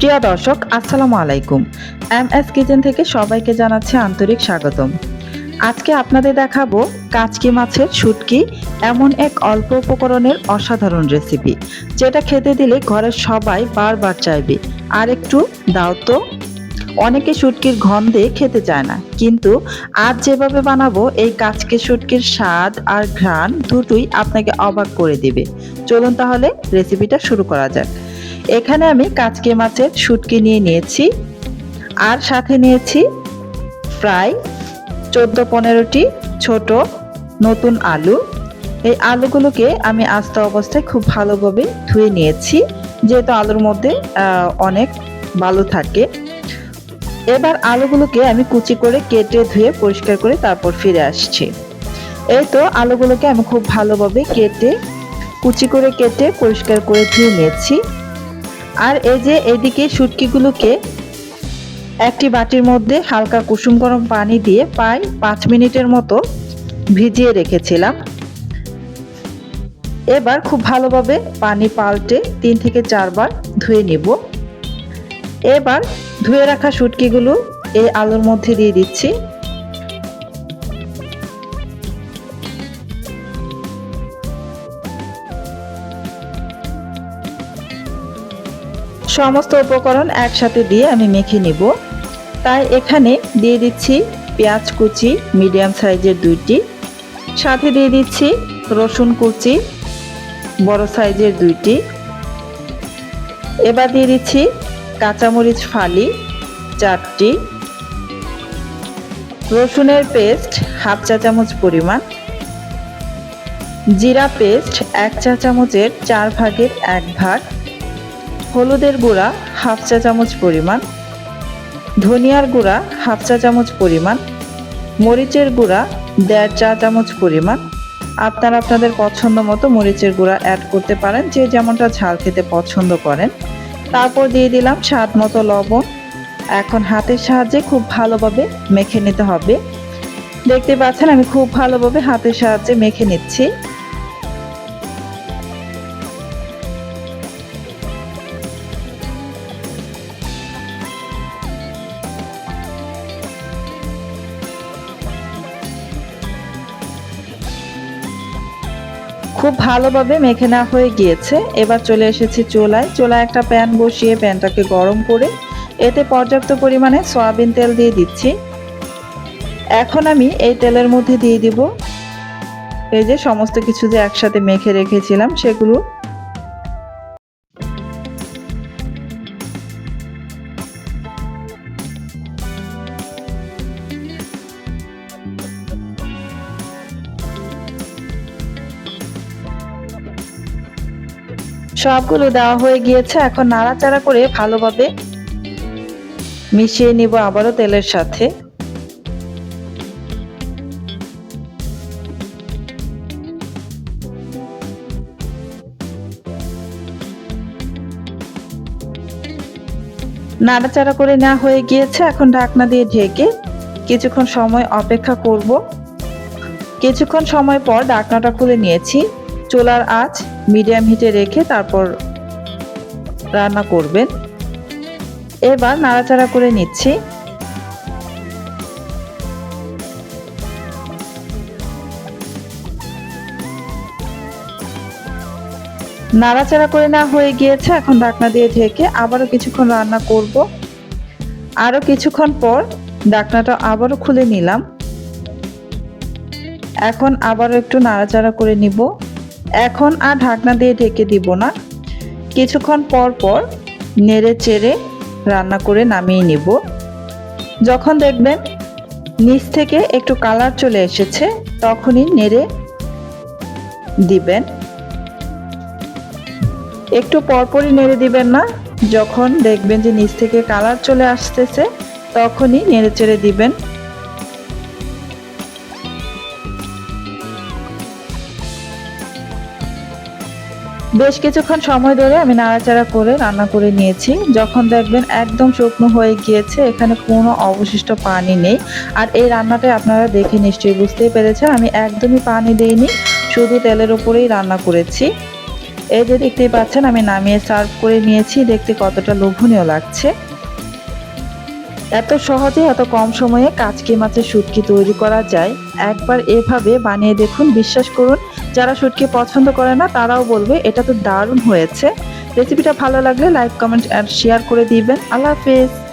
প্রিয় দর্শক, আসসালামু আলাইকুম। এম এস কিচেন থেকে সবাইকে জানাচ্ছি আন্তরিক স্বাগতম। আজকে আপনাদের দেখাবো কাচকি মাছের শুটকি, এমন এক অল্প উপকরণের অসাধারণ রেসিপি, যেটা খেতে দিলে ঘরের সবাই বারবার চাইবে। আর একটু দাও তো। অনেকে শুটকির গন্ধে খেতে চায় না, কিন্তু আজ যেভাবে বানাবো, এই কাচকি শুটকির স্বাদ আর ঘ্রাণ দুটোই আপনাকে অবাক করে দেবে। চলুন তাহলে রেসিপিটা শুরু করা যাক। এখানে আমি কাঁচকে মাছের শুটকি নিয়ে নিয়েছি। আর সাথে নিয়েছি ফ্রাই, চোদ্দ পনেরোটি ছোট নতুন আলু। এই আলুগুলোকে আমি আস্ত অবস্থায় খুব ভালোভাবে ধুয়ে নিয়েছি, যেহেতু আলুর মধ্যে অনেক বালু থাকে। এবার আলুগুলোকে আমি কুচি করে কেটে ধুয়ে পরিষ্কার করে তারপর ফিরে আসছি। এই তো আলুগুলোকে আমি খুব ভালোভাবে কেটে, কুচি করে কেটে পরিষ্কার করে ধুয়ে নিয়েছি। আর এই যে এদিকে শুটকিগুলোকে একটি বাটির মধ্যে হালকা কুসুম গরম পানি দিয়ে প্রায় পাঁচ মিনিটের মতো ভিজিয়ে রেখেছিলাম। এবার খুব ভালোভাবে পানি পাল্টে তিন থেকে চারবার ধুয়ে নিব। এবার ধুয়ে রাখা শুটকিগুলো এই আলুর মধ্যে দিয়ে দিচ্ছি। সমস্ত উপকরণ একসাথে দিয়ে আমি মেখে নিব। তাই এখানে দিয়ে দিচ্ছি পেঁয়াজ কুচি, মিডিয়াম সাইজের দুইটি। সাথে দিয়ে দিচ্ছি রসুন কুচি, বড় সাইজের দুইটি। এবার দিয়ে দিচ্ছি কাঁচামরিচ ফালি, চারটি। রসুনের পেস্ট হাফ চা চামচ পরিমাণ। জিরা পেস্ট এক চা চামচের চার ভাগের এক ভাগ। হলুদের গুঁড়া হাফ চা চামচ পরিমাণ, ধনিয়ার গুঁড়া হাফ চা চামচ পরিমাণ, মরিচের গুঁড়া দেড় চা চামচ পরিমাণ। আপনারা আপনাদের পছন্দ মতো মরিচের গুঁড়া অ্যাড করতে পারেন, যে যেমনটা ঝাল খেতে পছন্দ করেন। তারপর দিয়ে দিলাম স্বাদ মতো লবণ। এখন হাতের সাহায্যে খুব ভালোভাবে মেখে নিতে হবে। দেখতে পাচ্ছেন আমি খুব ভালোভাবে হাতের সাহায্যে মেখে নিচ্ছি। খুব ভালোভাবে মেখে নেওয়া হয়ে গিয়েছে। এবার চলে এসেছি চোলায়। চোলায় একটা প্যান বসিয়ে প্যানটাকে গরম করে এতে পর্যাপ্ত পরিমাণে সয়াবিন তেল দিয়ে দিচ্ছি। এখন আমি এই তেলের মধ্যে দিয়ে দিব। এই যে সমস্ত কিছু যে একসাথে মেখে রেখেছিলাম, সেগুলো সবগুলো দেওয়া হয়ে গিয়েছে, এখন নাড়াচাড়া করে ভালোভাবে মিশিয়ে নিব আবারও তেলের সাথে। নাড়াচাড়া করে নেওয়া হয়ে গিয়েছে, এখন ঢাকনা দিয়ে ঢেকে কিছুক্ষণ সময় অপেক্ষা করব। কিছুক্ষণ সময় পর ঢাকনাটা খুলে নিয়েছি। চোলার আঁচ মিডিয়াম হিটে রেখে তারপর রান্না করবেন। এবার নাড়াচাড়া করে নিচ্ছি। নাড়াচাড়া করে না হয়ে গিয়েছে, এখন ঢাকনা দিয়ে ঢেকে আবারও কিছুক্ষণ রান্না করব। আরও কিছুক্ষণ পর ঢাকনাটা আবারও খুলে নিলাম। এখন আবারও একটু নাড়াচাড়া করে নিব। এখন আর ঢাকনা দিয়ে ঢেকে দিব না। কিছুক্ষণ পর পর নেড়ে চেড়ে রান্না করে নামিয়ে নিব। যখন দেখবেন নিচ থেকে একটু কালার চলে এসেছে, তখনই নেড়ে দিবেন। একটু পরপরই নেড়ে দিবেন না। যখন দেখবেন যে নিচ থেকে কালার চলে আসতেছে, তখনই নেড়ে চেড়ে দিবেন। বেশ কিছুক্ষণ সময় ধরে আমি নাড়াচাড়া করে রান্না করে নিয়েছি। যখন দেখবেন একদম শুকনো হয়ে গিয়েছে, এখানে কোনো অবশিষ্ট পানি নেই। আর এই রান্নাটাই আপনারা দেখে নিশ্চয়ই বুঝতেই পেরেছেন, আমি একদমই পানি দিইনি, শুধু তেলের ওপরেই রান্না করেছি। এই যে দেখতেই পাচ্ছেন, আমি নামিয়ে সার্ভ করে নিয়েছি, দেখতে কতটা লোভনীয় লাগছে। এত সহজে, এত কম সময়ে কাচকি মাছের সুটকি তৈরি করা যায়। একবার এভাবে বানিয়ে দেখুন, বিশ্বাস করুন, যারা শুটকি পছন্দ করে না, তারাও বলবে, এটা তো দারুণ হয়েছে। রেসিপিটা ভালো লাগলে লাইক কমেন্ট অ্যান্ড শেয়ার করে দিবেন। আল্লাহ হাফেজ।